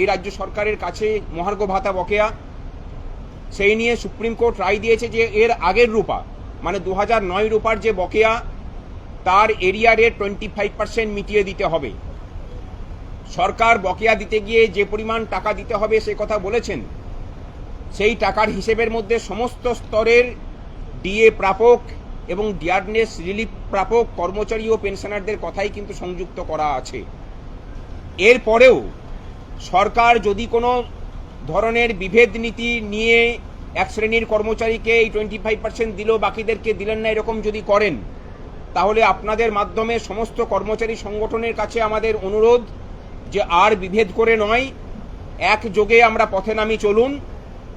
এই রাজ্য সরকারের কাছে মহার্ঘ ভাতা বকেয়া। সেই নিয়ে সুপ্রিম কোর্ট রায় দিয়েছে যে এর আগের রূপা মানে দু হাজার নয় রূপার যে বকেয়া, তার এরিয়ারে টোয়েন্টি ফাইভ পার্সেন্ট মিটিয়ে দিতে হবে। সরকার বকেয়া দিতে গিয়ে যে পরিমাণ টাকা দিতে হবে সে কথা বলেছেন, সেই টাকার হিসেবের মধ্যে সমস্ত স্তরের ডিএ প্রাপক এবং ডিয়ারনেস রিলিফ প্রাপক, কর্মচারী ও পেনশনারদের কথাই কিন্তু সংযুক্ত করা আছে। এরপরেও সরকার যদি কোনো ধরনের বিভেদ নীতি নিয়ে এক শ্রেণির কর্মচারীকে এই টোয়েন্টি ফাইভ পার্সেন্ট দিল, বাকিদেরকে দিলেন না এরকম যদি করেন, তাহলে আপনাদের মাধ্যমে সমস্ত কর্মচারী সংগঠনের কাছে আমাদের অনুরোধ যে আর বিভেদ করে নয় একযোগে আমরা পথে নামি চলুন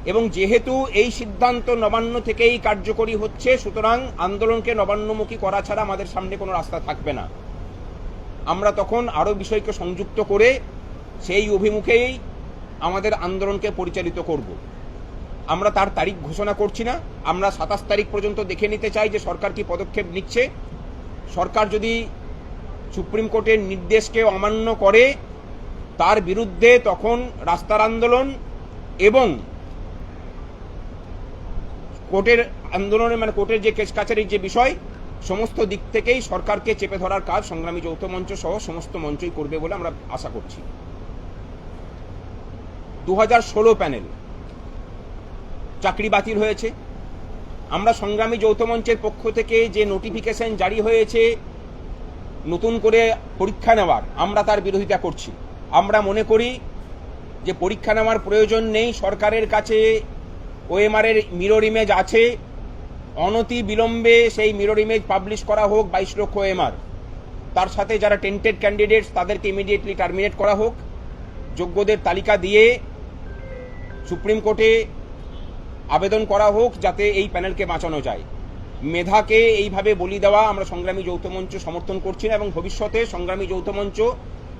এবং যেহেতু এই সিদ্ধান্ত নবান্ন থেকেই কার্যকরী হচ্ছে, সুতরাং আন্দোলনকে নবান্নমুখী করা ছাড়া আমাদের সামনে কোনো রাস্তা থাকবে না। আমরা তখন আরও বিষয়কে সংযুক্ত করে সেই অভিমুখেই আমাদের আন্দোলনকে পরিচালিত করব। আমরা তার তারিখ ঘোষণা করছি না। আমরা সাতাশ তারিখ পর্যন্ত দেখে নিতে চাই যে সরকার কি পদক্ষেপ নিচ্ছে। সরকার যদি সুপ্রিম কোর্টের নির্দেশকে অমান্য করে, তার বিরুদ্ধে তখন রাস্তার আন্দোলন এবং কোর্টের আন্দোলনে মানে কোর্টের যে কেস কাছারির যে বিষয়, সমস্ত দিক থেকেই সরকারকে চেপে ধরার কাজ সংগ্রামী যৌথ মঞ্চ সহ সমস্ত মঞ্চই করবে বলে আমরা আশা করছি। দু হাজার ষোলো প্যানেল চাকরি বাতিল হয়েছে। আমরা সংগ্রামী যৌথ মঞ্চের পক্ষ থেকে যে নোটিফিকেশন জারি হয়েছে, নতুন করে পরীক্ষা নেওয়ার, আমরা তার বিরোধিতা করছি। আমরা মনে করি যে পরীক্ষা নেওয়ার প্রয়োজন নেই, সরকারের কাছে ওএমআর এর মিরর ইমেজ আছে। অনতি বিলম্বে সেই মিরর ইমেজ পাবলিশ করা হোক, বাইশ লক্ষ ওএমআর তার সাথে যারা টেন্টেড ক্যান্ডিডেটস তাদেরকে ইমিডিয়েটলি টার্মিনেট করা হোক। যোগ্যদের তালিকা দিয়ে সুপ্রিম কোর্টে আবেদন করা হোক যাতে এই প্যানেলকে বাঁচানো যায়। মেধাকে এইভাবে বলি দেওয়া আমরা সংগ্রামী যৌথ মঞ্চ সমর্থন করছি না এবং ভবিষ্যতে সংগ্রামী যৌথ মঞ্চ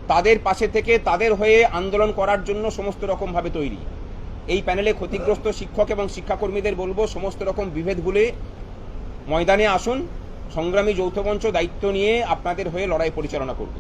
তাদের পাশে থেকে তাদের হয়ে আন্দোলন করার জন্য সমস্ত রকমভাবে তৈরি। এই প্যানেলে ক্ষতিগ্রস্ত শিক্ষক এবং শিক্ষাকর্মীদের বলব, সমস্ত রকম বিভেদ ভুলে ময়দানে আসুন। সংগ্রামী যৌথ মঞ্চ দায়িত্ব নিয়ে আপনাদের হয়ে লড়াই পরিচালনা করবে।